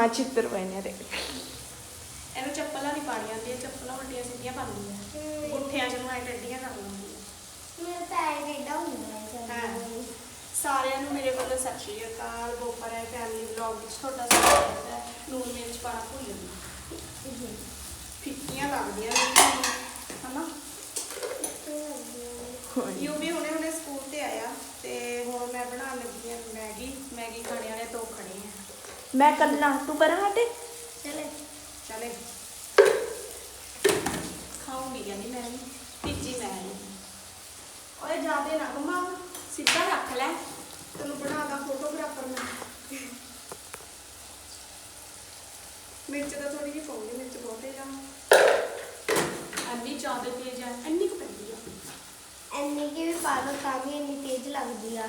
ਹਾਂ ਚਿੱਤਰ ਨੇ ਦੇ ਇਹਨੂੰ ਚੱਪਲਾਂ ਨਹੀਂ ਪਾਣੀਆਂ ਆਉਂਦੀਆਂ ਚੱਪਲਾਂ ਉਲਟੀਆਂ ਸਿੱਧੀਆਂ ਪਾਉਂਦੀ ਹੈ। ਗੁੱਠਿਆਂ ਚ ਨੂੰ ਐ ਟੱਡੀਆਂ ਕਰ ਲੈਂਦੀ ਹੈ ਮੇਰਾ ਪੈਰ ਏਡਾ ਹੁੰਦਾ ਹੈ। ਸਾਰਿਆਂ ਨੂੰ ਮੇਰੇ ਵੱਲੋਂ ਸਤਿ ਸ਼੍ਰੀ ਅਕਾਲ ਗੋਪਰ ਹੈ ਫੈਮਿਲੀ ਵਲੌਗ ਵਿੱਚ ਤੁਹਾਡਾ ਸਵਾਗਤ ਹੈ। ਨੂਨ ਮਿਰਚ ਪਾਣਾ ਭੁੱਲ ਗਈ ਫਿੱਕੀਆਂ ਲੱਗਦੀਆਂ ਨੇ ਤੁਹਾਨੂੰ, ਹਨਾ ਯੂ ਵੀ ਹੁਣੇ ਹੁਣੇ ਸਕੂਲ ਤੇ ਆਇਆ ਤੇ ਹੁਣ ਮੈਂ ਬਣਾਉਣ ਲੱਗੀ ਹਾਂ ਮੈਗੀ ਮੈਗੀ ਖਾਣੇ ਵਾਲੇ ਦੋ ਖੜੇ ਆ ਮੈਂ ਕੱਲਾ ਤੂੰ ਪਰਾਂ ਹਟੇ ਚਲੇ ਚਲੇ ਖਾਉਂਗੀ ਕਹਿੰਦੀ ਮੈਂ ਵੀ ਤੀਜੀ ਮੈਂ ਵੀ ਓਏ ਜਾਦੇ ਨਾ ਘੁਮਾ ਸਿੱਧਾ ਰੱਖ ਲੈ ਤੈਨੂੰ ਬਣਾਦਾ ਫੋਟੋਗ੍ਰਾਫਰ ਮੈਂ ਮਿਰਚ ਤਾਂ ਥੋੜੀ ਜਿਹੀ ਪਾਉਂਗੀ ਮਿਰਚ ਬਹੁਤੇ ਜਾ ਅੰਨੀ ਜ਼ਿਆਦਾ ਤੇਜ਼ ਹੈ ਇੰਨੀ ਕੁ ਪੈਂਦੀ ਆ ਐਨੀ ਕਿ ਵੀ ਪਾ ਲਓ ਤਾਂ ਵੀ ਇੰਨੀ ਤੇਜ਼ ਲੱਗਦੀ ਆ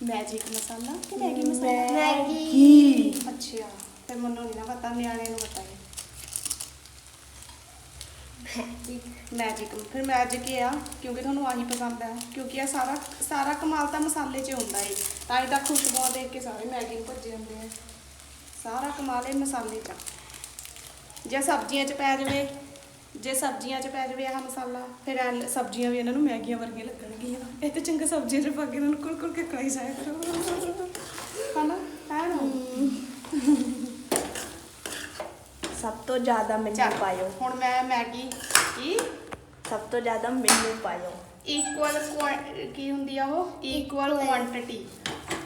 ਮੈਜਿਕ ਮਸਾਲਾ? ਕਿ ਮੈਗੀ ਮਸਾਲਾ? ਮੈਗੀ ਅੱਛਾ ਤੇ ਮੈਨੂੰ ਨਹੀਂ ਨਾ ਪਤਾ ਨਿਆਣੇ ਨੂੰ ਪਤਾ ਹੈ ਮੈਜਿਕ ਫਿਰ ਮੈਜਿਕ ਇਹ ਆ ਕਿਉਂਕਿ ਤੁਹਾਨੂੰ ਆਹੀ ਪਸੰਦ ਆ ਕਿਉਂਕਿ ਇਹ ਸਾਰਾ ਸਾਰਾ ਕਮਾਲ ਤਾਂ ਮਸਾਲੇ 'ਚ ਹੁੰਦਾ ਏ ਤਾਂ ਹੀ ਤਾਂ ਖੁਸ਼ਬੂ ਦੇਖ ਕੇ ਸਾਰੇ ਮੈਗੀ ਨੂੰ ਭੱਜੇ ਹੁੰਦੇ ਆ। ਸਾਰਾ ਕਮਾਲ ਇਹ ਮਸਾਲੇ 'ਚ ਜੇ ਸਬਜ਼ੀਆਂ 'ਚ ਪੈ ਜਾਵੇ ਜੇ ਸਬਜ਼ੀਆਂ 'ਚ ਪੈ ਜਾਵੇ ਆਹ ਮਸਾਲਾ ਫਿਰ ਐਂ ਸਬਜ਼ੀਆਂ ਵੀ ਇਹਨਾਂ ਨੂੰ ਮੈਗੀਆਂ ਵਰਗੀਆਂ ਲੱਗਣਗੀਆਂ। ਇਹ ਤੇ ਚੰਗਾ ਸਬਜ਼ੀਆਂ 'ਚ ਪਾ ਕੇ ਇਹਨਾਂ ਨੂੰ ਕੁਲ ਕੁਲ ਕੇ ਖਾਈ ਜਾਇਆ ਕਰੋ। ਹਨਾ? ਹੈ। ਨਾ ਸਭ ਤੋਂ ਜ਼ਿਆਦਾ ਮੈਨੂੰ ਚੱਲ ਪਾਇਓ। ਹੁਣ ਮੈਂ ਮੈਗੀ ਕੀ? ਸਭ ਤੋਂ ਜ਼ਿਆਦਾ ਮੈਨੂੰ ਪਾਇਓ। ਇਕੁਅਲ ਕੀ ਹੁੰਦੀ ਆ ਉਹ? ਇਕੁਅਲ. ਕੁਆਂਟੀਟੀ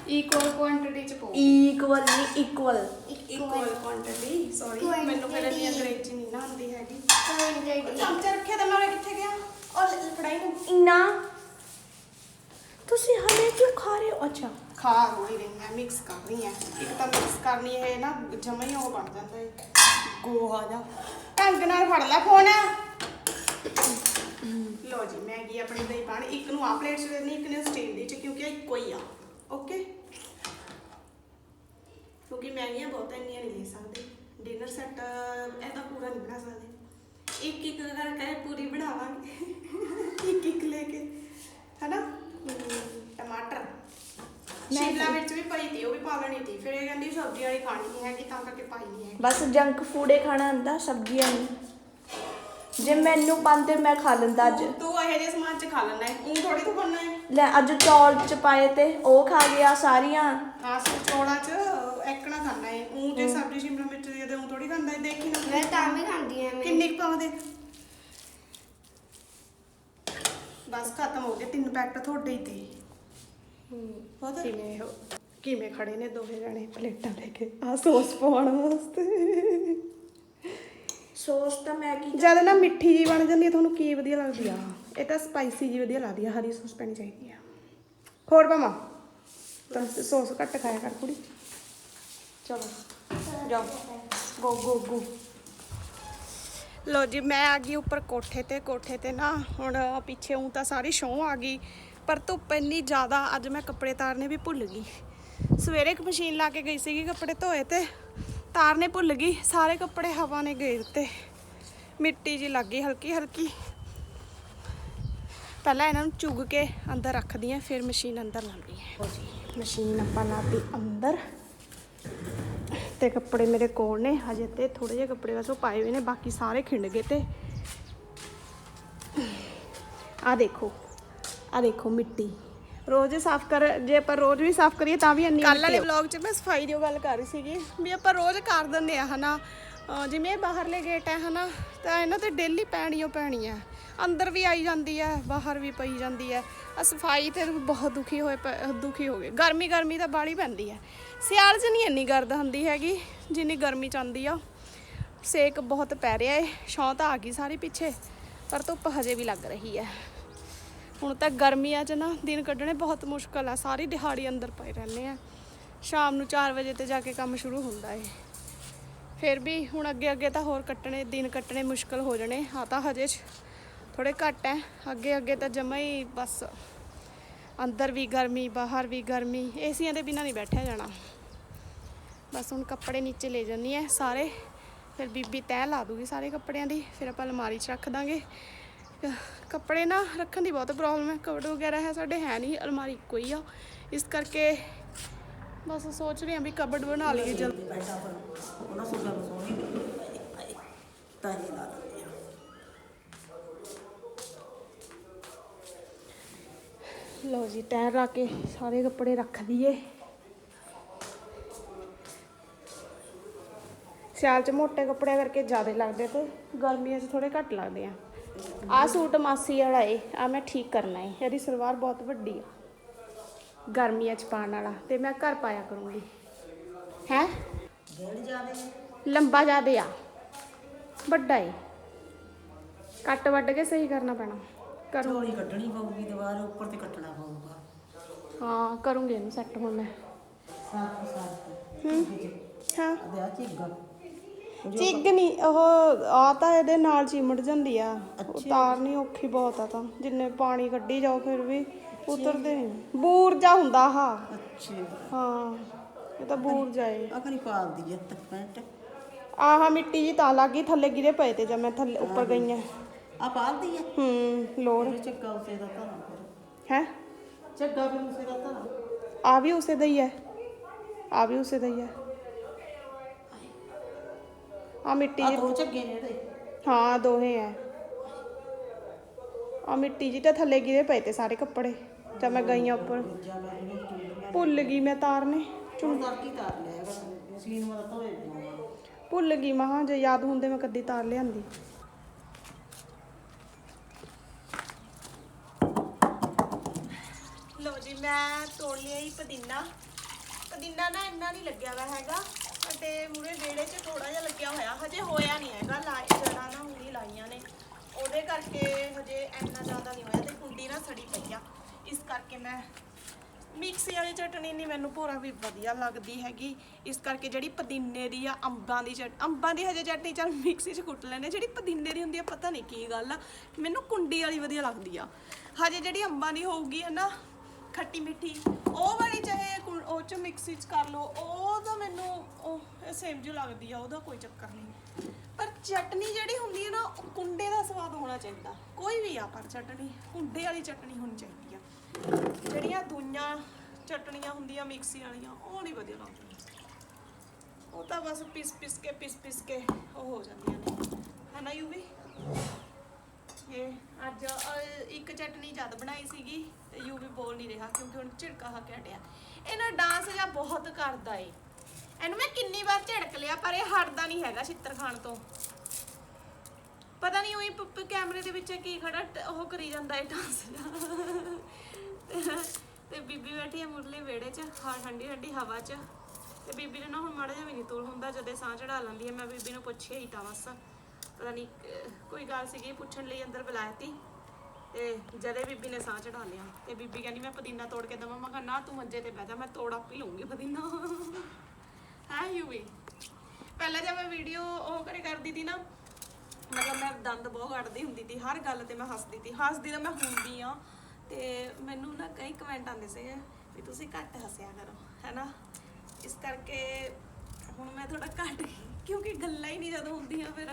ਇਕੁਅਲ ਕੁਆਂਟੀਟੀ ਚ ਪਾਓ। ਇਕੁਅਲ ਨਹੀਂ ਇਕੁਅਲ ਇਕੁਅਲ ਕੁਆਂਟੀਟੀ ਸੌਰੀ ਮੈਨੂੰ ਫਿਰ ਇੰਨੀ ਅੰਗਰੇਜ਼ੀ ਨਹੀਂ ਨਾ ਆਉਂਦੀ ਹੈਗੀ। ਚਮਚਾ ਰੱਖਿਆ ਤਾਂ ਮੈਂ ਕਿੱਥੇ ਗਿਆ ਉਹ ਫੜਾਈ ਨੂੰ ਇਨਾ ਤੁਸੀਂ ਹਲੇ ਕਿਉਂ ਖਾ ਰਹੇ ਹੋ ਅੱਛਾ ਖਾ ਹੋਈ ਰਹੀ ਮੈਂ ਮਿਕਸ ਕਰ ਰਹੀ ਹਾਂ ਇੱਕ ਤਾਂ ਮਿਕਸ ਕਰਨੀ ਹੈ ਨਾ ਜਮਾ ਹੀ ਉਹ ਬਣ ਜਾਂਦਾ ਹੈ ਗੋਹਾ ਜਾ ਢੰਗ ਨਾਲ ਫੜ ਲੈ ਫੋਨ ਲੋ ਜੀ ਮੈਗੀ ਆਪਣੀ ਦਹੀਂ ਪਾਣੀ ਇੱਕ ਨੂੰ ਆ ਪਲੇਟ 'ਚ ਦੇਣੀ ਇੱਕ ਨੇ ਸਟੀਲ ਦੀ 'ਚ ਕਿਉਂਕਿ ਇੱਕੋ ਹੀ ਆ ਓਕੇ ਕਿਉਂਕਿ ਮੈਗੀਆਂ ਬਹੁਤ ਇੰਨੀਆਂ ਨਹੀਂ ਲੈ ਸਕਦੇ ਡਿਨਰ ਸੈੱਟ ਇਹਦਾ ਪੂਰਾ ਨਹੀਂ ਬਣਾ ਸਕਦੇ ਇੱਕ ਇੱਕ ਕਰਕੇ ਪੂਰੀ ਬਣਾਵਾਂਗੇ। ਇੱਕ ਇੱਕ ਲੈ ਕੇ ਹਨਾ? ਟਮਾਟਰ। ਸ਼ਿਮਲਾ ਮਿਰਚ ਵੀ ਪਈ ਤੀ ਉਹ ਵੀ ਪਾ ਲੈਣੀ ਤੀ। ਫਿਰ ਇਹ ਕਹਿੰਦੀ ਸਬਜ਼ੀ ਵਾਲੀ ਖਾਣੀ ਨਹੀਂ ਹੈਗੀ ਤਾਂ ਕਰਕੇ ਪਾਈ ਨਹੀਂ ਹੈ ਬਸ ਜੰਕ ਫੂਡ ਹੀ ਖਾਣਾ ਹੁੰਦਾ ਸਬਜ਼ੀਆਂ ਨਹੀਂ ਜੇ ਮੈਨੂੰ ਪਾਉਂਦੇ ਮੈਂ ਖਾ ਲੈਂਦਾ ਅੱਜ। ਤੂੰ- ਤੂੰ ਇਹੋ ਜਿਹੇ ਸਮਾਨ ਚ ਖਾ ਲੈਣਾ ਹੈ। ਉਹ ਥੋੜੀ ਤੂੰ ਖਾਣਾ ਹੈ। ਲੈ ਅੱਜ ਚੌਲ ਚ ਪਾਏ ਤੇ ਉਹ ਖਾ ਗਿਆ ਸਾਰੀਆਂ। ਹਾਂ ਸੋ ਚੌੜਾ ਚ ਐਕਣਾ ਖਾਣਾ ਹੈ। ਉਹ ਜੇ ਸਬਜ਼ੀ ਸ਼ਿਮਲਾ ਮਿਰਚ ਦੇ ਦੇ ਉਹ ਥੋੜੀ ਖਾਂਦਾ ਹੈ ਦੇਖੀ ਨਾ ਮੈਂ ਤਾਂ ਵੀ ਖਾਂਦੀ ਆ ਮੈਂ। ਕਿੰਨੀ ਕੁ ਪਾਵਾਂ ਦੇਖ ਬਸ ਖਤਮ ਹੋ ਗਏ ਤਿੰਨ ਪੈਕਟ ਤੁਹਾਡੇ ਹੀ ਤੇ। ਪਤਾ ਕਿਵੇਂ ਹੋ? ਕਿਵੇਂ ਖੜੇ ਨੇ ਦੋਵੇਂ ਜਣੇ ਪਲੇਟਾਂ ਲੈ ਕੇ? ਆ ਸੌਸ ਪਾਉਣ ਵਾਸਤੇ। ਸੌਸ ਤਾਂ ਮੈਂ ਕੀ ਜਦ ਨਾ ਮਿੱਠੀ ਜੀ ਬਣ ਜਾਂਦੀ ਹੈ ਤੁਹਾਨੂੰ ਕੀ ਵਧੀਆ ਲੱਗਦੀ ਆ? ਇਹ ਤਾਂ ਸਪਾਈਸੀ ਜੀ ਵਧੀਆ ਲੱਗਦੀ ਆ ਹਰੀ ਸੌਸ ਪੈਣੀ ਚਾਹੀਦੀ ਆ। ਹੋਰ ਪਾਵਾਂ ਤਾਂ ਸੌਸ ਘੱਟ ਖਾਇਆ ਕਰ ਕੁੜੀ। ਚਲੋ ਜਾਓ। ਗੋ ਗੋ ਗੋ ਲੋ ਜੀ, ਮੈਂ ਆ ਗਈ ਉੱਪਰ ਕੋਠੇ ਤੇ। ਕੋਠੇ ਤੇ ਨਾ ਹੁਣ ਪਿੱਛੇ ਉਂ ਤਾਂ ਸਾਰੀ ਸ਼ੋਅ ਆ ਗਈ, ਪਰ ਧੁੱਪ ਇੰਨੀ ਜ਼ਿਆਦਾ ਅੱਜ ਮੈਂ ਕੱਪੜੇ ਤਾਰਨੇ ਵੀ ਭੁੱਲ ਗਈ। ਸਵੇਰੇ ਇੱਕ ਮਸ਼ੀਨ ਲਾ ਕੇ ਗਈ ਸੀਗੀ ਕੱਪੜੇ ਧੋਏ ਤੇ, ਤਾਰਨੇ ਭੁੱਲ ਗਈ, ਸਾਰੇ ਕੱਪੜੇ ਹਵਾ ਨੇ ਗਏ ਉੱਤੇ। ਮਿੱਟੀ ਜੀ ਲੱਗ ਗਈ, ਹਲਕੀ ਹਲਕੀ। ਪਹਿਲਾਂ ਇਹਨਾਂ ਨੂੰ ਚੁਗ ਕੇ ਅੰਦਰ ਰੱਖਦੀ ਆ, ਫਿਰ ਮਸ਼ੀਨ ਅੰਦਰ ਲਾਉਂਦੀ ਹੈ ਮਸ਼ੀਨ ਆਪਾਂ ਲਾਤੀ ਅੰਦਰ। ਤੇ ਕੱਪੜੇ ਮੇਰੇ ਕੋਲ ਨੇ ਹਜੇ ਤੇ ਥੋੜੇ ਜਿਹੇ ਕੱਪੜੇ ਬਸ ਉਹ ਪਾਏ ਹੋਏ ਨੇ ਬਾਕੀ ਸਾਰੇ ਖਿੰਡ ਗਏ ਤੇ। ਆ ਦੇਖੋ ਆ ਦੇਖੋ ਮਿੱਟੀ। ਰੋਜ਼ ਸਾਫ਼ ਕਰ ਜੇ ਆਪਾਂ ਰੋਜ਼ ਵੀ ਸਾਫ਼ ਕਰੀਏ ਤਾਂ ਵੀ ਇੰਨੀ ਕੱਲ ਵਾਲੇ ਵਲੌਗ 'ਚ ਮੈਂ ਸਫ਼ਾਈ ਦੀ ਗੱਲ ਕਰ ਰਹੀ ਸੀਗੀ ਵੀ ਆਪਾਂ ਰੋਜ਼ ਕਰ ਦਿੰਦੇ ਆ ਹਨਾ। ਜਿਵੇਂ ਇਹ ਬਾਹਰਲੇ ਗੇਟ ਹੈ ਹਨਾ, ਤਾਂ ਇਹਨਾਂ ਤੇ ਡੇਲੀ ਪੈਣੀ ਓ ਪੈਣੀ ਹੈ ਅੰਦਰ ਵੀ ਆਈ ਜਾਂਦੀ ਹੈ ਬਾਹਰ ਵੀ ਪਈ ਜਾਂਦੀ ਹੈ ਆ ਸਫ਼ਾਈ ਤੇ ਬਹੁਤ ਦੁਖੀ ਹੋਏ ਪਏ- ਦੁਖੀ ਹੋ ਗਏ। ਗਰਮੀ ਗਰਮੀ ਤਾਂ ਬਾੜੀ ਪੈਂਦੀ ਹੈ ਸਿਆਲ 'ਚ ਨਹੀਂ ਇੰਨੀ ਗਰਦ ਹੁੰਦੀ ਹੈਗੀ, ਜਿੰਨੀ ਗਰਮੀ ਚ ਆਉਂਦੀ ਆ। ਸੇਕ ਬਹੁਤ ਪੈ ਰਿਹਾ ਏ, ਛਾਂ ਤਾਂ ਆ ਗਈ ਸਾਰੀ ਪਿੱਛੇ, ਪਰ ਧੁੱਪ ਹਜੇ ਵੀ ਲੱਗ ਰਹੀ ਹੈ ਹੁਣ ਤਾਂ ਗਰਮੀਆਂ 'ਚ ਨਾ, ਦਿਨ ਕੱਢਣੇ ਬਹੁਤ ਮੁਸ਼ਕਲ ਆ। ਸਾਰੀ ਦਿਹਾੜੀ ਅੰਦਰ ਪਏ ਰਹਿੰਦੇ ਆ। ਸ਼ਾਮ ਨੂੰ 4 ਵਜੇ ਤੇ ਜਾ ਕੇ ਕੰਮ ਸ਼ੁਰੂ ਹੁੰਦਾ ਏ। ਫਿਰ ਵੀ ਹੁਣ ਅੱਗੇ ਅੱਗੇ ਤਾਂ ਹੋਰ ਕੱਟਣੇ, ਦਿਨ ਕੱਟਣੇ ਮੁਸ਼ਕਲ ਹੋ ਜਾਣੇ। ਆ ਤਾਂ ਹਜੇ ਥੋੜੇ ਘੱਟ ਹੈ ਅੱਗੇ ਅੱਗੇ ਤਾਂ ਜਮਾ ਹੀ ਬਸ ਅੰਦਰ ਵੀ ਗਰਮੀ, ਬਾਹਰ ਵੀ ਗਰਮੀ, ਏਸੀਆਂ ਦੇ ਬਿਨਾਂ ਨਹੀਂ ਬੈਠਿਆ ਜਾਣਾ। ਬਸ ਹੁਣ ਕੱਪੜੇ ਨੀਚੇ ਲੈ ਜਾਂਦੀ ਐ ਸਾਰੇ। ਫਿਰ ਬੀਬੀ ਤੈਅ ਲਾ ਦੂਗੀ ਸਾਰੇ ਕੱਪੜਿਆਂ ਦੀ, ਫਿਰ ਆਪਾਂ ਅਲਮਾਰੀ 'ਚ ਰੱਖ ਦਾਂਗੇ। ਕੱਪੜੇ ਨਾ ਰੱਖਣ ਦੀ ਬਹੁਤ ਪ੍ਰੋਬਲਮ ਹੈ ਕਬੜ ਵਗੈਰਾ ਹੈ ਸਾਡੇ, ਹੈ ਨਹੀਂ ਅਲਮਾਰੀ ਇੱਕੋ ਹੀ ਆ। ਇਸ ਕਰਕੇ ਬਸ ਸੋਚ ਰਹੀ ਹਾਂ ਵੀ ਕਬੜ ਬਣਾ ਲਈਏ ਜਲਦੀ। ਬੈਠਾ ਪਰ ਉਹਨਾਂ ਸੂਟਾਂ ਨੂੰ ਸੋਹਣੀ ਤਾਂ ਹੀ ਲਾ ਦਿੰਦੇ ਆ ਲਓ ਜੀ ਤੈਅ ਲਾ ਕੇ ਸਾਰੇ ਕੱਪੜੇ ਰੱਖ ਦਈਏ ਸਿਆਲ 'ਚ ਮੋਟੇ ਕੱਪੜੇ ਕਰਕੇ ਜ਼ਿਆਦਾ ਲੱਗਦੇ ਤੇ ਗਰਮੀਆਂ 'ਚ ਥੋੜੇ ਘੱਟ ਲੱਗਦੇ ਆ। ਆਹ ਸੂਟ ਮਾਸੀ ਵਾਲਾ ਏ ਆ ਮੈਂ ਠੀਕ ਕਰਨਾ ਏ, ਇਹਦੀ ਸਲਵਾਰ ਬਹੁਤ ਵੱਡੀ ਆ, ਗਰਮੀਆਂ 'ਚ ਪਾਉਣ ਵਾਲਾ, ਤੇ ਮੈਂ ਘਰ ਪਾਇਆ ਕਰੂੰਗੀ। ਹੈ? ਲੰਬਾ ਜ਼ਿਆਦਾ ਆ, ਵੱਡਾ ਏ। ਕੱਟ ਵੱਢ ਕੇ ਸਹੀ ਕਰਨਾ ਪੈਣਾ। ਕਰੂੰ। ਕੱਢਣੀ ਪਊਗੀ ਦੀਵਾਰ ਉੱਪਰ ਤੇ ਕੱਟਣਾ ਪਊਗਾ। ਹਾਂ ਕਰੂੰਗੀ ਇਹਨੂੰ ਸੈੱਟ ਹੁਣ ਮੈਂ। ਸਾਫ਼ ਸਾਫ਼। ਹੂੰ ਹਾਂ। ਅਦੇ ਆ ਚੀਗਾ। ਚਿੱਗ ਨਹੀਂ ਉਹ ਆ ਤਾਂ ਇਹਦੇ ਨਾਲ ਚਿਮੜ ਜਾਂਦੀ ਆ। ਉਤਾਰਨੀ ਔਖੀ ਬਹੁਤ ਆ ਤਾਂ। ਜਿੰਨੇ ਪਾਣੀ ਕੱਢੀ ਜਾਓ ਫਿਰ ਵੀ ਉਤਰਦੇ ਨਹੀਂ ਬੂਰ ਜਾ ਹੁੰਦਾ ਆਹ। ਅੱਛਾ। ਹਾਂ ਇਹ ਤਾਂ ਬੂਰ ਜਾਏ ਆ ਕਰੀ ਪਾਲਦੀ ਐ ਤੱਕ ਪੈਂਟ ਆਹ ਮਿੱਟੀ ਜੀ ਤਾਂ ਲੱਗੀ ਥੱਲੇ ਗਿਰੇ ਪਏ ਤੇ ਜਦ ਮੈਂ ਥੱਲੇ ਉੱਪਰ ਗਈ। ਆ ਆ ਪਾਲਦੀ ਐ ਹੂੰ ਲੋੜ। ਇਹ ਚੱਗਾ ਉਸੇ ਦਾ ਤਾਂ ਫਿਰ। ਹੈ? ਚੱਗਾ ਵੀ ਉਸੇ ਦਾ ਤਾਂ ਆ ਵੀ ਉਸੇ ਦਾ ਹੀ ਹੈ। ਆ ਵੀ ਉਸੇ ਦਾ ਹੀ ਹੈ। ਆ ਮਿੱਟੀ ਆ ਜੀ ਦੋ ਝੱਗੇ ਨੇ ਇਹਦੇ ਹਾਂ ਦੋਹੇ ਐ ਆ ਮਿੱਟੀ ਜੀ ਤਾਂ ਥੱਲੇ ਗਿਰੇ ਪਏ ਤੇ ਸਾਰੇ ਕੱਪੜੇ। ਜਦ ਮੈਂ ਗਈ ਆ ਉੱਪਰ ਮੈਂ ਇਹਨੂੰ ਭੁੱਲ ਗਈ ਮੈਂ ਤਾਰਨੇ ਚੁਣ ਕਰਕੇ ਤਾਰ ਲਿਆ ਹੈਗਾ ਮਸ਼ੀਨ ਵਾਲਾ ਧੋਏ ਦਿਓ ਭੁੱਲ ਗਈ ਮਹਾ ਜੇ ਯਾਦ ਹੁੰਦੇ ਮੈਂ ਕਦੀ ਤਾਰ ਲਿਆਂਦੀ। ਲਓ ਜੀ, ਮੈਂ ਤੋੜ ਲਿਆ ਹੀ ਪੁਦੀਨਾ। ਪੁਦੀਨਾ ਨਾ ਇੰਨਾ ਨਹੀਂ ਲੱਗਿਆ ਵਾ ਹੈਗਾ ਅਤੇ ਮੂਰੇ ਵਿਹੜੇ 'ਚ ਥੋੜਾ ਜਿਹਾ ਲੱਗਿਆ ਹੋਇਆ, ਹਜੇ ਹੋਇਆ ਨਹੀਂ ਹੈਗਾ ਲਾਈ ਜੜਾ ਨਾ ਮੂਰੀ ਲਾਈਆਂ ਨੇ। ਉਹਦੇ ਕਰਕੇ ਹਜੇ ਇੰਨਾ ਜ਼ਿਆਦਾ ਨਹੀਂ ਹੋਇਆ ਤੇ ਕੁੰਡੀ ਨਾ ਸੜੀ ਪਈ ਆ। ਇਸ ਕਰਕੇ ਮੈਂ ਮਿਕਸੀ ਵਾਲੀ ਚਟਣੀ ਨਹੀਂ, ਮੈਨੂੰ ਭੋਰਾ ਵੀ ਵਧੀਆ ਲੱਗਦੀ ਹੈਗੀ। ਇਸ ਕਰਕੇ ਜਿਹੜੀ ਪੁਦੀਨੇ ਦੀ ਆ, ਅੰਬਾਂ ਦੀ ਚਟ, ਅੰਬਾਂ ਦੀ ਹਜੇ ਚਟਨੀ ਚੱਲ ਮਿਕਸੀ 'ਚ ਕੁੱਟ ਲੈਣੇ ਜਿਹੜੀ ਪੁਦੀਨੇ ਦੀ ਹੁੰਦੀ ਆ, ਪਤਾ ਨਹੀਂ ਕੀ ਗੱਲ ਆ, ਮੈਨੂੰ ਕੁੰਡੀ ਵਾਲੀ ਵਧੀਆ ਲੱਗਦੀ ਆ। ਹਜੇ ਜਿਹੜੀ ਅੰਬਾਂ ਦੀ ਹੋਊਗੀ ਹੈ ਨਾ ਖੱਟੀ ਮਿੱਠੀ, ਉਹ ਵਾਲੀ ਚਾਹੇ ਕੁ- ਉਹ ਚ ਮਿਕਸੀ 'ਚ ਕਰ ਲਓ, ਉਹ ਤਾਂ ਮੈਨੂੰ, ਉਹ ਸੇਮ ਜਿਹਾ ਲੱਗਦੀ ਆ, ਉਹਦਾ ਕੋਈ ਚੱਕਰ ਨਹੀਂ। ਪਰ ਚਟਨੀ ਜਿਹੜੀ ਹੁੰਦੀ ਹੈ ਨਾ, ਉਹ ਕੁੰਡੇ ਦਾ ਸਵਾਦ ਹੋਣਾ ਚਾਹੀਦਾ। ਕੋਈ ਵੀ ਆ, ਪਰ ਚਟਨੀ, ਕੁੰਡੇ ਵਾਲੀ ਚਟਨੀ ਹੋਣੀ ਚਾਹੀਦੀ ਆ। ਜਿਹੜੀਆਂ ਦੂਈਆਂ ਚਟਣੀਆਂ ਹੁੰਦੀਆਂ ਮਿਕਸੀ ਵਾਲੀਆਂ, ਉਹ ਨਹੀਂ ਵਧੀਆ ਲੱਗਦੀਆਂ। ਉਹ ਤਾਂ ਬਸ ਪਿਸ ਪਿਸ ਕੇ ਪਿਸ ਪਿਸ ਕੇ, ਉਹ ਹੋ ਜਾਂਦੀਆਂ ਨੇ। ਹਨਾ, ਯੂ ਵੀ? ਅੱਜ ਅਹ, ਇੱਕ ਚਟਨੀ ਜਦ ਬਣਾਈ ਸੀਗੀ ਤੇ ਯੂ ਬੋਲ ਨਹੀਂ ਰਿਹਾ ਕਿਉਂਕਿ ਹੁਣ ਝਿੜਕਾ ਖਾ ਕੇ ਹਟਿਆ। ਇਹ ਡਾਂਸ ਜਾਂ ਬਹੁਤ ਕਰਦਾ ਏ। ਇਹਨੂੰ ਮੈਂ ਕਿੰਨੀ ਵਾਰ ਝਿੜਕ ਲਿਆ ਪਰ ਇਹ ਹਟਦਾ ਨਹੀਂ ਹੈਗਾ ਛਿੱਤਰ ਖਾਣ ਤੋਂ। ਪਤਾ ਨਹੀਂ ਉਹੀ ਪ- ਪ- ਕੈਮਰੇ ਦੇ ਵਿੱਚ ਕੀ ਖੜਾ ਟ- ਉਹ ਕਰੀ ਜਾਂਦਾ ਹੈ ਡਾਂਸ ਤੇ ਬੀਬੀ ਬੈਠੀ ਹੈ ਮੁਰਲੇ ਵਿਹੜੇ 'ਚ ਹਾਂ ਠੰਡੀ ਠੰਡੀ ਹਵਾ 'ਚ। ਤੇ ਬੀਬੀ ਨੇ ਨਾ ਹੁਣ ਮਾੜਾ ਜਿਹਾ ਵੀ ਨਹੀਂ ਤੂਲ ਹੁੰਦਾ ਜਦੇ ਸਾਹ ਚੜਾ ਲੈਂਦੀ ਹੈ ਮੈਂ ਬੀਬੀ ਨੂੰ ਪੁੱਛਿਆ ਹੀ ਤਾਂ ਬਸ। ਪਤਾ ਨਹੀਂ ਕੋਈ ਗੱਲ ਸੀਗੀ, ਪੁੱਛਣ ਲਈ ਅੰਦਰ ਬੁਲਾਇਆ ਤੀ। ਤੇ ਜਦੇ ਬੀਬੀ ਨੇ ਸਾਹ ਚੜਾ ਲਿਆ, ਤੇ ਬੀਬੀ ਕਹਿੰਦੀ, ਮੈਂ ਪੁਦੀਨਾ ਤੋੜ ਕੇ ਦਵਾਂ। ਮੈਂ ਕਿਹਾ, ਨਾ, ਤੂੰ ਮੰਜੇ ਤੇ ਬਹਿ ਜਾ, ਮੈਂ ਤੋੜ ਆਪੇ ਲਊਂਗੀ ਪੁਦੀਨਾ। ਹੈ ਯੂ ਪਹਿਲਾਂ ਜਦ ਮੈਂ ਵੀਡੀਓ ਉਹ ਕਰੇ ਕਰਦੀ ਤੀ ਨਾ, ਮਤਲਬ ਮੈਂ ਦੰਦ ਬਹੁਤ ਕੱਢਦੀ ਹੁੰਦੀ ਸੀ ਹਰ ਗੱਲ ਤੇ ਮੈਂ ਹੱਸਦੀ ਸੀ ਹੱਸਦੀ ਤਾਂ ਮੈਂ ਹੁੰਦੀ ਆ, ਤੇ ਮੈਨੂੰ ਨਾ ਕਈ ਕਮੈਂਟ ਆਉਂਦੇ ਸੀਗੇ ਵੀ ਤੁਸੀਂ ਘੱਟ ਹੱਸਿਆ ਕਰੋ ਹੈਨਾ ਇਸ ਕਰਕੇ ਹੁਣ ਮੈਂ ਥੋੜਾ ਘੱਟ ਕਿਉਂਕਿ ਗੱਲਾਂ ਹੀ ਨਹੀਂ ਜਦੋਂ ਹੁੰਦੀਆਂ ਫਿਰ,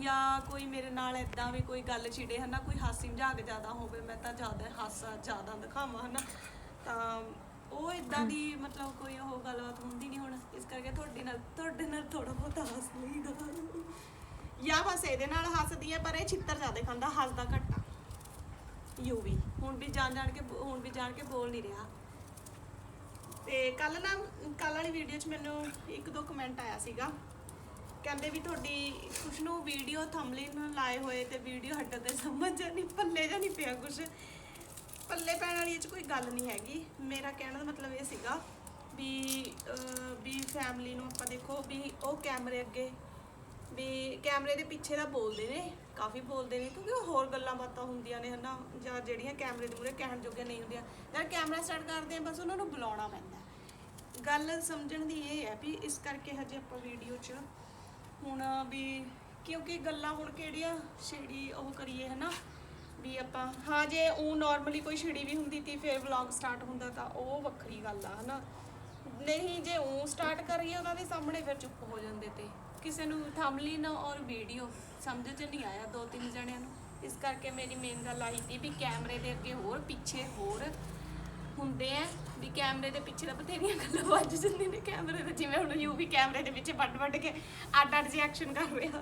ਜਾਂ ਕੋਈ ਮੇਰੇ ਨਾਲ ਇਦਾਂ ਵੀ ਕੋਈ ਗੱਲ ਛਿੜੇ ਹਨਾ, ਕੋਈ ਹਾਸੀ ਮਜ਼ਾਕ ਜ਼ਿਆਦਾ ਹੋਵੇ, ਮੈਂ ਤਾਂ ਜ਼ਿਆਦਾ ਹਾਸਾ ਜ਼ਿਆਦਾ ਦਿਖਾਵਾਂ ਹਨਾ। ਤਾਂ ਉਹ ਇਦਾਂ ਦੀ ਮਤਲਬ ਕੋਈ ਉਹ ਗੱਲਬਾਤ ਹੁੰਦੀ ਨਹੀਂ ਹੁਣ, ਇਸ ਕਰਕੇ ਤੁਹਾਡੇ ਨਾਲ ਤੁਹਾਡੇ ਨਾਲ ਥੋੜਾ ਬਹੁਤ ਹੱਸ ਲਈਦਾ ਜਾਂ ਬਸ ਇਹਦੇ ਨਾਲ ਹੱਸਦੀ ਹੈ, ਪਰ ਇਹ ਛਿੱਤਰ ਜ਼ਿਆਦਾ ਖਾਂਦਾ, ਹੱਸਦਾ ਘੱਟ ਆ। ਯੂ ਵੀ, ਹੁਣ ਵੀ ਜਾਣ ਜਾਣ ਕੇ, ਹੁਣ ਵੀ ਜਾਣ ਕੇ ਬੋਲ ਨਹੀਂ ਰਿਹਾ। ਤੇ ਕੱਲ ਨਾ ਕੱਲ ਵਾਲੀ ਵੀਡੀਓ 'ਚ ਮੈਨੂੰ ਇੱਕ ਦੋ ਕਮੈਂਟ ਆਇਆ ਸੀਗਾ। ਕਹਿੰਦੇ ਵੀ ਤੁਹਾਡੀ ਕੁਛ ਨੂੰ ਵੀਡੀਓ ਥੰਬਨੇਲ ਲਾਏ ਹੋਏ ਤੇ ਵੀਡੀਓ ਹੱਡ ਤੇ ਸਮਝ ਨਹੀਂ ਪੱਲੇ ਜਾਂ ਨਹੀਂ ਪਿਆ ਕੁਛ। ਪੱਲੇ ਪੈਣ ਵਾਲੀ ਇਹ 'ਚ ਕੋਈ ਗੱਲ ਨਹੀਂ ਹੈਗੀ। ਮੇਰਾ ਕਹਿਣ ਦਾ ਮਤਲਬ ਇਹ ਸੀਗਾ ਵੀ ਅਹ, ਵੀ ਫੈਮਿਲੀ ਨੂੰ ਆਪਾਂ ਦੇਖੋ ਵੀ ਉਹ ਕੈਮਰੇ ਅੱਗੇ ਵੀ ਕੈਮਰੇ ਦੇ ਪਿੱਛੇ ਦਾ ਬੋਲਦੇ ਨੇ ਕਾਫੀ ਬੋਲਦੇ ਨੇ ਕਿਉਂਕਿ ਉਹ ਹੋਰ ਗੱਲਾਂ ਬਾਤਾਂ ਹੁੰਦੀਆਂ ਨੇ ਹਨਾ ਜਾਂ ਜਿਹੜੀਆਂ ਕੈਮਰੇ ਦੇ ਮੂਹਰੇ ਕਹਿਣ ਜੋਗੇ ਨਹੀਂ ਹੁੰਦੀਆਂ। ਜਦ ਕੈਮਰਾ ਸਟਾਰਟ ਕਰਦੇ ਆ ਬਸ ਉਹਨਾਂ ਨੂੰ ਬੁਲਾਉਣਾ ਪੈਂਦਾ। ਗੱਲ ਸਮਝਣ ਦੀ ਇਹ ਹੈ ਵੀ ਇਸ ਕਰਕੇ ਹਜੇ ਆਪਾਂ ਵੀਡੀਓ 'ਚ ਹੁਣ ਵੀ ਕਿਉਂਕਿ ਗੱਲਾਂ ਹੁਣ ਕਿਹੜੀਆਂ ਛੇੜੀ ਉਹ ਕਰੀਏ, ਹਨਾ? ਵੀ ਆਪਾਂ, ਹਾਂ, ਜੇ ਉਹ ਨਾਰਮਲੀ ਕੋਈ ਛੇੜੀ ਵੀ ਹੁੰਦੀ ਤੀ, ਫਿਰ ਵਲੌਗ ਸਟਾਰਟ ਹੁੰਦਾ ਤਾਂ ਉਹ ਵੱਖਰੀ ਗੱਲ ਆ, ਹਨਾ? ਨਹੀਂ, ਜੇ ਉਹ ਸਟਾਰਟ ਕਰੀਏ, ਉਹਨਾਂ ਦੇ ਸਾਹਮਣੇ ਫਿਰ ਚੁੱਪ ਹੋ ਜਾਂਦੇ ਤੇ। ਕਿਸੇ ਨੂੰ ਥੰਬਲਿਨ ਔਰ ਵੀਡੀਓ ਸਮਝ 'ਚ ਨਹੀਂ ਆਇਆ ਦੋ ਤਿੰਨ ਜਣਿਆਂ ਨੂੰ। ਇਸ ਕਰਕੇ ਮੇਰੀ ਮੇਨ ਗੱਲ ਆਈ ਤੀ ਵੀ ਕੈਮਰੇ ਦੇ ਅੱਗੇ ਹੋਰ, ਪਿੱਛੇ ਹੋਰ। ਹੁੰਦੇ ਆ ਵੀ ਕੈਮਰੇ ਦੇ ਪਿੱਛੇ ਤਾਂ ਬਥੇਰੀਆਂ ਗੱਲਾਂ ਵੱਜ ਜਾਂਦੀਆਂ ਨੇ ਕੈਮਰੇ ਦੇ, ਜਿਵੇਂ ਹੁਣ ਯੂ ਵੀ ਕੈਮਰੇ ਦੇ ਪਿੱਛੇ ਵੱਡ ਵੱਡ ਕੇ ਅੱਡ ਅੱਡ ਜਿਹੇ ਕਰ ਰਿਹਾ।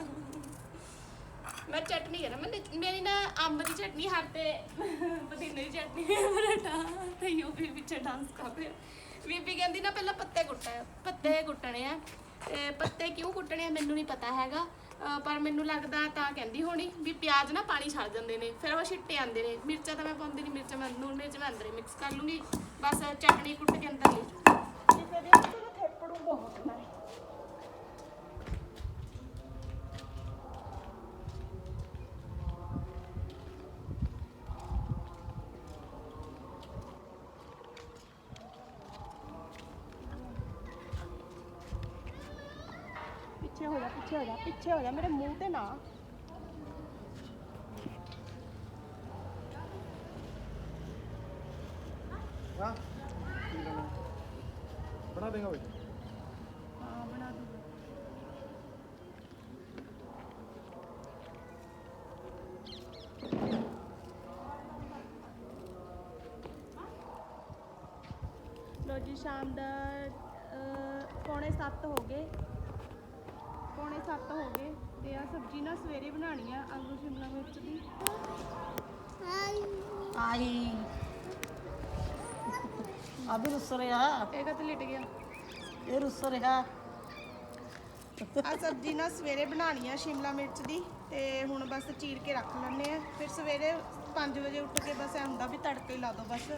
ਮੈਂ ਚਟਨੀ ਹੈ ਮੈਂ ਮੇਰੀ ਨਾ ਅੰਬ ਦੀ ਚਟਨੀ, ਹਰ ਤੇ ਪੁਦੀਨੇ ਦੀ ਚਟਨੀ ਬਰੇਟਾ ਤੇ ਯੂ ਵੀ ਪਿੱਛੇ ਡਾਂਸ ਕਰ ਰਿਹਾ। ਬੀਬੀ ਕਹਿੰਦੀ ਨਾ ਪਹਿਲਾਂ ਪੱਤੇ ਕੁੱਟੇ ਪੱਤੇ ਕੁੱਟਣੇ ਆ। ਤੇ ਪੱਤੇ ਕਿਉਂ ਕੁੱਟਣੇ ਆ ਮੈਨੂੰ ਨਹੀਂ ਪਤਾ ਹੈਗਾ। ਪਰ ਮੈਨੂੰ ਲੱਗਦਾ ਤਾਂ ਕਹਿੰਦੀ ਹੋਣੀ ਵੀ ਪਿਆਜ਼ ਨਾ ਪਾਣੀ ਛੱਡ ਜਾਂਦੇ ਨੇ, ਫਿਰ ਉਹ ਛਿੱਟੇ ਆਉਂਦੇ ਨੇ। ਮਿਰਚਾਂ ਤਾਂ ਮੈਂ ਪਾਉਂਦੀ ਨਹੀਂ ਮਿਰਚਾਂ ਮੈਂ ਨੂਨ ਮਿਰਚ ਮੈਂ ਅੰਦਰੇ ਮਿਕਸ ਕਰ ਲੂੰਗੀ। ਬਸ ਚਟਣੀ ਕੁੱਟ ਕੇ ਅੰਦਰ ਲੈ ਜੂ ਕਿਸੇ ਦੇ ਥੇਪੜੂ ਬਹੁਤ ਮੈਂ ਪਿੱਛੇ ਹੋ ਜਾ ਪਿੱਛੇ ਹੋ ਜਾ ਮੇਰੇ ਮੂੰਹ ਤੇ ਨਾ। ਹਾਂ ਬਣਾ ਦੇਗਾ ਓਏ। ਹਾਂ ਬਣਾ ਦੂੰਗਾ। ਲੋ ਜੀ ਸ਼ਾਮ ਦਾ ਪੌਣੇ 7 ਹੋ ਗਏ। ਪੌਣੇ 7 ਹੋ ਗਏ ਤੇ ਆ ਸਬਜ਼ੀ ਨਾ ਸਵੇਰੇ ਬਣਾਣੀ ਆ ਆਲੂ ਸ਼ਿਮਲਾ ਮਿਰਚ ਦੀ। ਆਈ। ਆ ਵੀ ਰੁੱਸ ਰਿਹਾ। ਇਹ ਕਦ ਲਿਟ ਗਿਆ? ਇਹ ਰੁੱਸ ਰਿਹਾ। ਆ ਸਬਜ਼ੀ ਨਾ ਸਵੇਰੇ ਬਣਾਣੀ ਆ ਸ਼ਿਮਲਾ ਮਿਰਚ ਦੀ ਤੇ ਹੁਣ ਬਸ ਚੀਰ ਕੇ ਰੱਖ ਲੈਣੇ ਆ। ਫਿਰ ਸਵੇਰੇ 5 ਵਜੇ ਉੱਠ ਕੇ ਬਸ ਐ ਹੁੰਦਾ ਵੀ ਤੜਕੇ ਹੀ ਲਾ ਦੋ ਬਸ।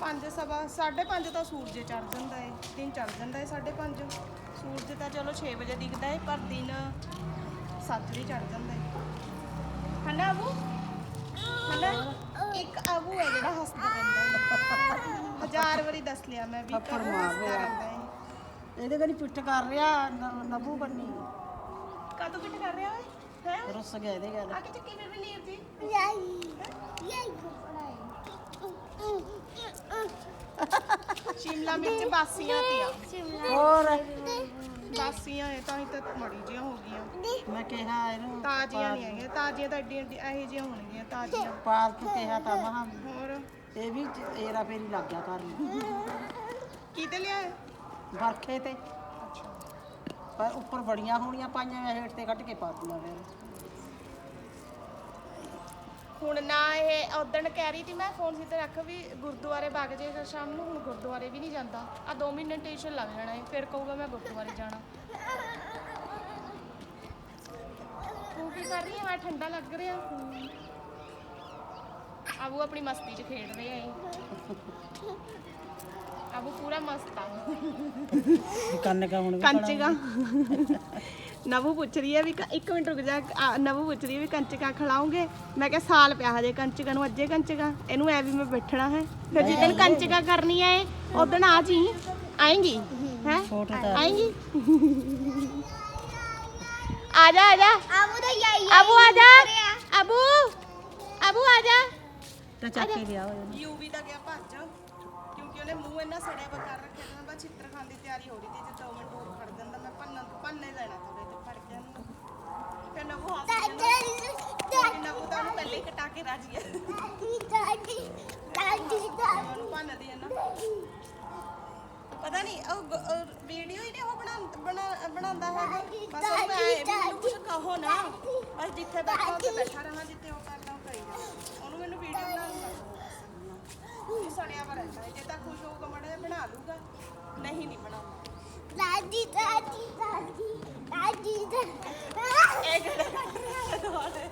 5 ਸਵਾ 5:30 ਤਾਂ ਸੂਰਜ ਚੜ ਜਾਂਦਾ ਏ ਦਿਨ ਚੜ ਜਾਂਦਾ ਏ 5:30 ਸੂਰਜ ਤਾਂ ਚਲੋ 6 ਵਜੇ ਦਿਖਦਾ ਏ ਪਰ ਦਿਨ ਸੱਤ ਵੀ ਚੜ ਜਾਂਦਾ ਏ। ਹਨਾ ਅਬੂ ਹਨਾ? ਇੱਕ ਅਬੂ ਹੈ ਜਿਹੜਾ ਹੱਸਦਾ ਰਹਿੰਦਾ ਏ। ਹਜ਼ਾਰ ਵਾਰੀ ਦੱਸ ਲਿਆ ਮੈਂ ਵੀ ਥੱਪੜ ਮਾਰ ਰਿਹਾ। ਇਹਦੇ ਕਨੀ ਪਿੱਠ ਕਰ ਰਿਹਾ ਨ- ਨਬੂ ਬੰਨੀ ਕਦੋਂ ਪਿੱਟ ਕਰ ਰਿਹਾ ਓਏ? ਹੈ? ਰੁੱਸ ਗਿਆ ਇਹਦੇ ਗੱਲ। ਆ ਕੇ ਚੱਕੀ ਮੇਰੇ ਨੀਰ ਜੀ ਸ਼ਿਮਲਾ ਮਿਰਚ ਬਾਸੀਆਂ ਤੀਆਂ ਹੋਰ? ਬਾਸੀਆਂ ਇਹ ਤਾਂ ਹੀ ਤਾਂ ਮੜੀ ਜਿਹੀਆਂ ਹੋ ਗਈਆਂ। ਮੈਂ ਕਿਹਾ ਇਹਨੂੰ ਤਾਜ਼ੀਆਂ ਨਹੀਂ ਹੈਗੀਆਂ ਤਾਜ਼ੀਆਂ ਤਾਂ ਐਡੀਆਂ ਐਡੀਆਂ ਇਹੋ ਜਿਹੀਆਂ ਹੋਣਗੀਆਂ ਤਾਜ਼ੀਆਂ। ਪਾਲਕ ਕਿਹਾ ਤਾਂ ਮਹਾ। ਹੋਰ? ਇਹ ਵੀ ਏਰਾ ਫੇਰੀ ਲੱਗ ਗਿਆ ਕਰਨ ਕਿਤੇ ਲਿਆ ਵਰਖੇ ਤੇ। ਪਰ ਉੱਪਰ ਬੜੀਆਂ ਹੋਣੀਆਂ ਪਾਈਆਂ ਮੈਂ ਹੇਠ ਤੇ ਕੱਢ ਕੇ ਪਾ ਦੂੰਗਾ ਫਿਰ। ਹੁਣ ਨਾ ਇਹ ਉਦਣ ਕਹਿ ਰਹੀ ਸੀ, ਮੈਂ ਫੋਨ ਸੀ ਤੇ ਰੱਖ ਵੀ ਗੁਰਦੁਆਰੇ ਵਗ ਜੇ ਸ਼ਾਮ ਨੂੰ, ਹੁਣ ਗੁਰਦੁਆਰੇ ਵੀ ਨਹੀਂ ਜਾਂਦਾ। ਆ 2 ਮਹੀਨੇ ਟੈਨਸ਼ਨ ਲੱਗ ਜਾਣਾ ਹੈ ਫਿਰ ਕਹੂਗਾ ਮੈਂ ਗੁਰਦੁਆਰੇ ਜਾਣਾ। ਤੂੰ ਕੀ ਕਰ ਰਹੀ ਹੈ ਮੈਂ ਠੰਡਾ ਲੱਗ ਰਿਹਾ। ਆਬੂ ਆਪਣੀ ਮਸਤੀ 'ਚ ਖੇਡ ਰਿਹਾ ਹੈ ਆਬੂ ਪੂਰਾ ਮਸਤ ਆ। ਕੰਨ ਕਾ ਹੁਣ ਵੀ ਕੰਚਗਾ ਨਵੂ ਪੁੱਛ ਰਹੀ ਹੈ ਵੀ ਕ- ਇੱਕ ਮਿੰਟ ਰੁਕ ਜਾ। ਆ, ਨਵੂ ਪੁੱਛ ਰਹੀ ਹੈ ਵੀ ਕੰਚਕਾ ਖਿਲਾਉਂਗੇ ਮੈਂ ਕਿਹਾ ਸਾਲ ਪਿਆ ਹਜੇ ਕੰਚਕਾ ਨੂੰ ਅੱਜੇ ਕੰਚਕਾ। ਇਹਨੂੰ ਐ ਵੀ ਮੈਂ ਬੈਠਣਾ ਹੈ। ਫਿਰ ਜਿੱਦਣ ਕੰਚਕਾ ਕਰਨੀ ਹੈ ਉਦਣ ਆ ਜੀ। ਆਏਂਗੀ? ਹੈ? ਤਾਂ ਆਏਂਗੀ? ਆ ਜਾ ਆ ਜਾ। ਆਬੂ ਦਾ ਯਾਈ ਅਬੂ ਆ ਜਾ। ਅਬੂ ਅਬੂ ਆ ਜਾ। ਤੇ ਚੱਕ ਕੇ ਲਿਆ ਹੋਇਆ। ਯੂਵੀ ਦਾ ਗਿਆ ਭੱਜ। ਕਿਉਂਕਿ ਉਹਨੇ ਮੂੰਹ ਇੰਨਾ ਸੜਿਆ ਵਾ ਕਰ ਰੱਖਿਆ ਸੀ, ਮੈਂ ਬਸ ਚਿੱਤਰ ਖਾਣ ਦੀ ਤਿਆਰੀ ਹੋ ਰਹੀ ਸੀ ਜੇ 2 ਮਿੰਟ ਹੋਰ ਖੜ ਜਾਂਦਾ ਮੈਂ ਭੰਨ ਭੰਨੇ ਲੈਣਾ ਥੋੜੇ ਤੇ ਫੜ ਕੇ ਉਹਨੂੰ। ਫਿਰ ਨਵੂ ਹੱਸ ਜਾਂਦਾ ਨਵੂ ਤਾਂ ਉਹਨੂੰ ਪਹਿਲੇ ਹੀ ਕਟਾ ਕੇ ਰਾਜੀ ਹੈ ਉਹਨੂੰ ਭੰਨਦੀ ਹੈ ਨਾ ਪਤਾ ਨਹੀਂ ਉਹ ਵੀਡੀਓ ਹੀ ਨਹੀਂ ਉਹ ਬਣਾ ਬਣਾਉਂਦਾ ਹੈਗਾ। ਬਸ ਉਹ ਮੈਂ ਮੈਨੂੰ ਕੁਝ ਕਹੋ ਨਾ। ਬਸ ਜਿੱਥੇ ਬੈਠਾ ਉੱਥੇ ਬੈਠਾ ਰਹਾਂ ਜਿੱਥੇ ਉਹ ਕਰਦਾ ਉਹ ਕਰੀ ਜਾਵੇ ਉਹਨੂੰ ਮੈਨੂੰ ਵੀਡੀਓ ਬਣਾਉਣ ਸੜਿਆ ਵਾ ਰਹਿੰਦਾ ਹੈ। ਜੇ ਤਾਂ ਖੁਸ਼ ਹੋਊਗਾ ਮੜਾ ਜਿਹਾ ਬਣਾ ਲੂਗਾ ਨਹੀਂ ਨਹੀਂ ਬਣਾਉਂਦਾ। ਦਾਦੀ ਦਾਦੀ ਦਾਦੀ ਦਾਦੀ ਇਹ ਕੱਢ ਰਿਹਾ ਦੁਆਲੇ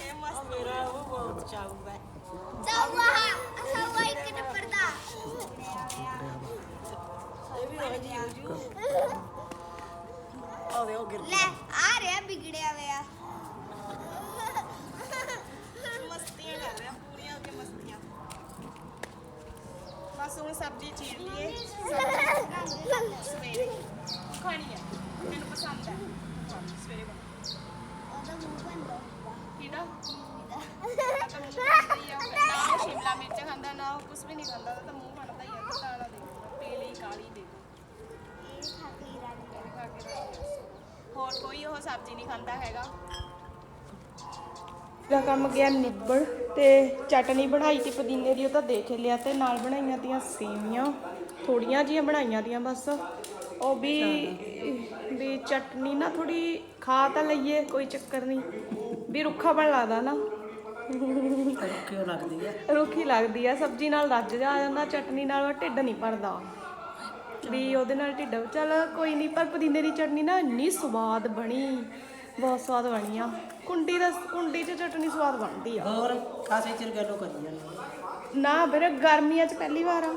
ਇਹ ਮਸਤ ਮੇਰਾ ਉਹ ਬਹੁਤ ਚਾਹੂਗਾ ਸਵਾ ਸਵਾ ਇੱਕ ਨੰਬਰ ਦਾ। ਇਹ ਵੀ ਉਹ ਜੀ ਆਵੇ ਉਹ ਗਿਰ ਲੈ ਆ ਰਿਹਾ ਵਿਗੜਿਆ ਹੋਇਆ ਸਬਜ਼ੀ ਚੀਰ ਲਈਏ ਸਵੇਰੇ ਖਾਣੀ ਆ ਮੈਨੂੰ ਪਸੰਦ ਹੈ ਸਵੇਰੇ ਉਹਦਾ ਮੂੰਹ ਬੰਦ ਕਿਹੜਾ ਨਾ ਸ਼ਿਮਲਾ ਮਿਰਚ ਖਾਂਦਾ ਨਾ ਉਹ ਕੁਝ ਵੀ ਨਹੀਂ ਖਾਂਦਾ ਉਹਦਾ ਤਾਂ ਮੂੰਹ ਬਣਦਾ ਹੀ ਆ ਤੇ ਦੇ ਪੀਲੀ ਕਾਲੀ ਦੇ ਇਹ ਖਾ ਕੇ ਹੀ ਰਹਿੰਦਾ ਹੋਰ ਕੋਈ ਉਹ ਸਬਜ਼ੀ ਨਹੀਂ ਖਾਂਦਾ ਹੈਗਾ। ਦਾ ਕੰਮ ਗਿਆ ਨਿੱਬੜ। ਤੇ ਚਟਨੀ ਬਣਾਈ ਤੀ ਪੁਦੀਨੇ ਦੀ ਉਹ ਤਾਂ ਦੇਖ ਲਿਆ ਤੇ ਨਾਲ ਬਣਾਈਆਂ ਤੀਆਂ ਸੇਵੀਆਂ ਥੋੜੀਆਂ ਜੀਆਂ ਬਣਾਈਆਂ ਤੀਆਂ ਬਸ। ਉਹ ਵੀ ਵੀ ਚਟਨੀ ਨਾ ਥੋੜੀ ਖਾ ਤਾਂ ਲਈਏ ਕੋਈ ਚੱਕਰ ਨਹੀਂ। ਵੀ ਰੁੱਖਾ ਬਣ ਲੱਗਦਾ ਨਾ। ਕਿਉਂ ਲੱਗਦੀ ਆ। ਰੁੱਖੀ ਲੱਗਦੀ ਆ ਸਬਜ਼ੀ ਨਾਲ ਰੱਜ ਜਾ ਜਾਂਦਾ ਚਟਨੀ ਨਾਲ ਢਿੱਡ ਨਹੀਂ ਭਰਦਾ। ਵੀ ਉਹਦੇ ਨਾਲ ਢਿੱਡ ਚੱਲ ਕੋਈ ਨਹੀਂ ਪਰ ਪੁਦੀਨੇ ਦੀ ਚਟਨੀ ਨਾ ਇੰਨੀ ਸਵਾਦ ਬਣੀ। ਬਹੁਤ ਸਵਾਦ ਬਣੀ ਆ। ਕੁੰਡੀ ਦਾ ਕੁੰਡੀ 'ਚ ਚਟਨੀ ਸਵਾਦ ਬਣਦੀ ਆ। ਹੋਰ ਕਾਸੇ ਚਿਰ ਗੱਲੋਂ ਕਰੀ ਜਾਂਦੇ ਨਾ ਵੀਰੇ ਗਰਮੀਆਂ 'ਚ ਪਹਿਲੀ ਵਾਰ ਆ।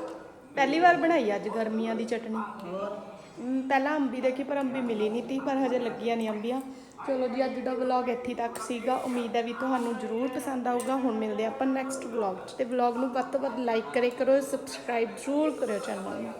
ਪਹਿਲੀ ਵਾਰ ਬਣਾਈ ਅੱਜ ਗਰਮੀਆਂ ਦੀ ਚਟਨੀ। ਹੋਰ? ਮ, ਪਹਿਲਾਂ ਅੰਬੀ ਦੇਖੀ ਪਰ ਅੰਬੀ ਮਿਲੀ ਨਹੀਂ ਤੀ ਪਰ ਹਜੇ ਲੱਗੀਆਂ ਨਹੀਂ ਅੰਬੀਆਂ। ਚਲੋ ਜੀ ਅੱਜ ਦਾ ਵਲੌਗ ਇੱਥੇ ਤੱਕ ਸੀਗਾ। ਉਮੀਦ ਹੈ ਵੀ ਤੁਹਾਨੂੰ ਜ਼ਰੂਰ ਪਸੰਦ ਆਊਗਾ। ਹੁਣ ਮਿਲਦੇ ਆਪਾਂ ਨੈਕਸਟ ਵਲੌਗ 'ਚ। ਤੇ ਵਲੌਗ ਨੂੰ ਵੱਧ ਤੋਂ ਵੱਧ ਲਾਈਕ ਕਰੇ ਕਰੋ ਸਬਸਕ੍ਰਾਈਬ ਜ਼ਰੂਰ ਕਰਿਓ ਚੈਨਲ ਨੂੰ।